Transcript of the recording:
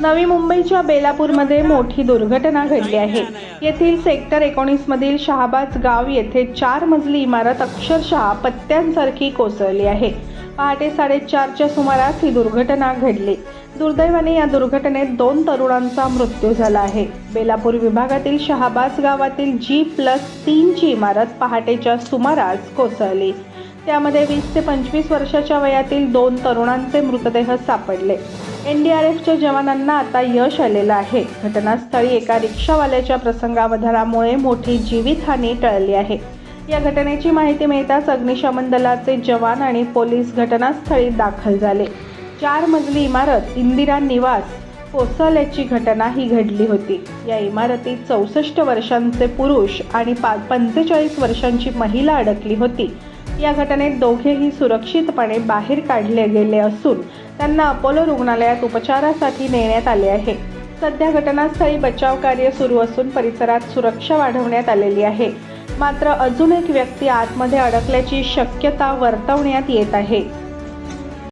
नवी मुंबईच्या बेलापूरमध्ये मोठी दुर्घटना घडली आहे. येथील सेक्टर एकोणीस मधील शहाबाज गाव येथे चार मजली इमारत अक्षरशः पत्त्यांसारखी कोसळली आहे. पहाटे साडेचारच्या सुमारास ही दुर्घटना घडली. दुर्दैवाने या दुर्घटनेत दोन तरुणांचा मृत्यू झाला आहे. बेलापूर विभागातील शहाबाज गावातील जी प्लस तीनची इमारत पहाटेच्या सुमारास कोसळली. त्यामध्ये वीस ते पंचवीस वर्षाच्या वयातील दोन तरुणांचे मृतदेह सापडले. एनडीआरएफच्या जवानांना आता यश आलेलं आहे. घटनास्थळी एका रिक्षावाल्याच्या प्रसंगावधानामुळे मोठी जीवितहानी टळली आहे. या घटनेची माहिती मिळताच अग्निशमन दलाचे जवान आणि पोलीस घटनास्थळी दाखल झाले. चार मजली इमारत इंदिरा निवास कोसळल्याची घटना ही घडली होती. या इमारतीत चौसष्ट वर्षांचे पुरुष आणि पा पंचेचाळीस वर्षांची महिला अडकली होती. या घटनेत दोघेही सुरक्षितपणे बाहेर काढले गेले असून त्यांना अपोलो रुग्णालयात उपचारासाठी नेण्यात आले आहे. सध्या घटनास्थळी बचाव कार्य सुरू असून परिसरात सुरक्षा वाढवण्यात आलेली आहे. मात्र अजून एक व्यक्ती आतमध्ये अडकल्याची शक्यता वर्तवण्यात येत आहे.